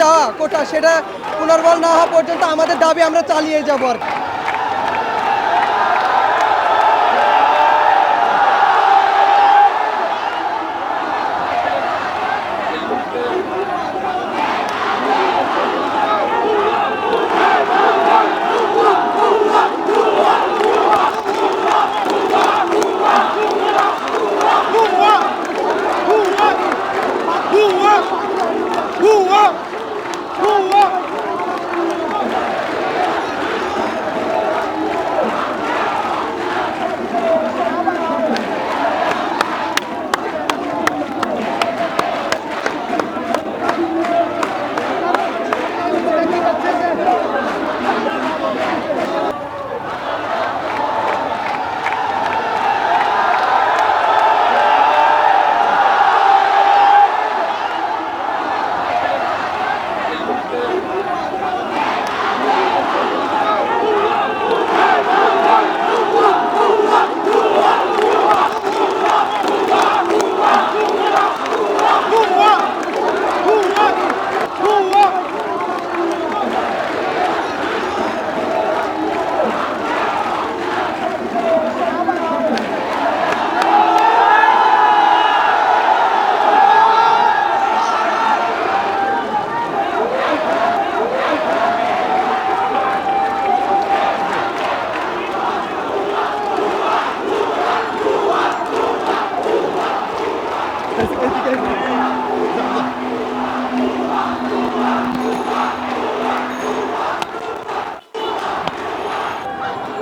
চাওয়া কোটা সেটা পুনর্বল না হওয়া পর্যন্ত আমাদের দাবি আমরা চালিয়ে যাব আর কি।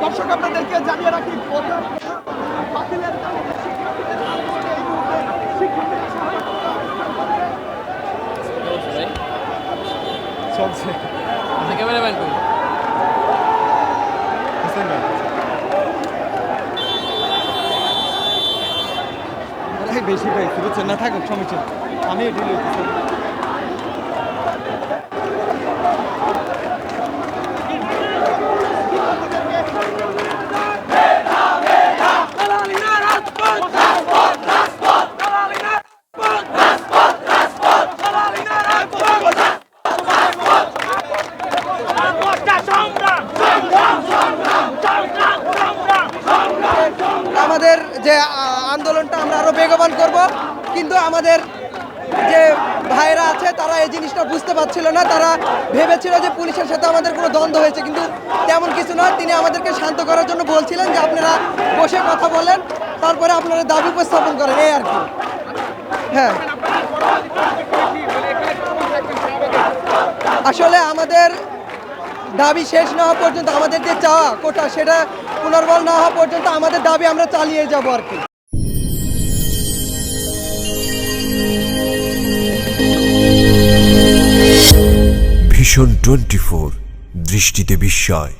দর্শক আপনাদেরকে জানিয়ে রাখি বাতিলের চলছে। আচ্ছা ক্যামেরাম্যান কই? হোসেন ভাই। এই বেশি পাইছি বুঝছেন না থাকুক সমস্যা নেই। আমি হইতেছি আমাদের যে আন্দোলনটা আমরা আরও বেগবান করব। কিন্তু আমাদের যে ভাইরা আছে, তারা এই জিনিসটা বুঝতে পারছিল না। তারা ভেবেছিল যে পুলিশের সাথে আমাদের কোনো দ্বন্দ্ব হয়েছে। কিন্তু তেমন কিছু নয়, তিনি আমাদেরকে শান্ত করার জন্য বলছিলেন যে, আপনারা বসে কথা বলেন, তারপরে আপনারা দাবি উপস্থাপন করেন, এই আর কি। হ্যাঁ। আসলে আমাদের দাবি শেষ না হওয়া পর্যন্ত আমাদের যে চাওয়া কোটা, সেটা পুনর্বল না হওয়া পর্যন্ত আমাদের দাবি আমরা চালিয়ে যাব আর কি। ভীষণ টোয়েন্টি ফোর, দৃষ্টিতে বিস্ময়।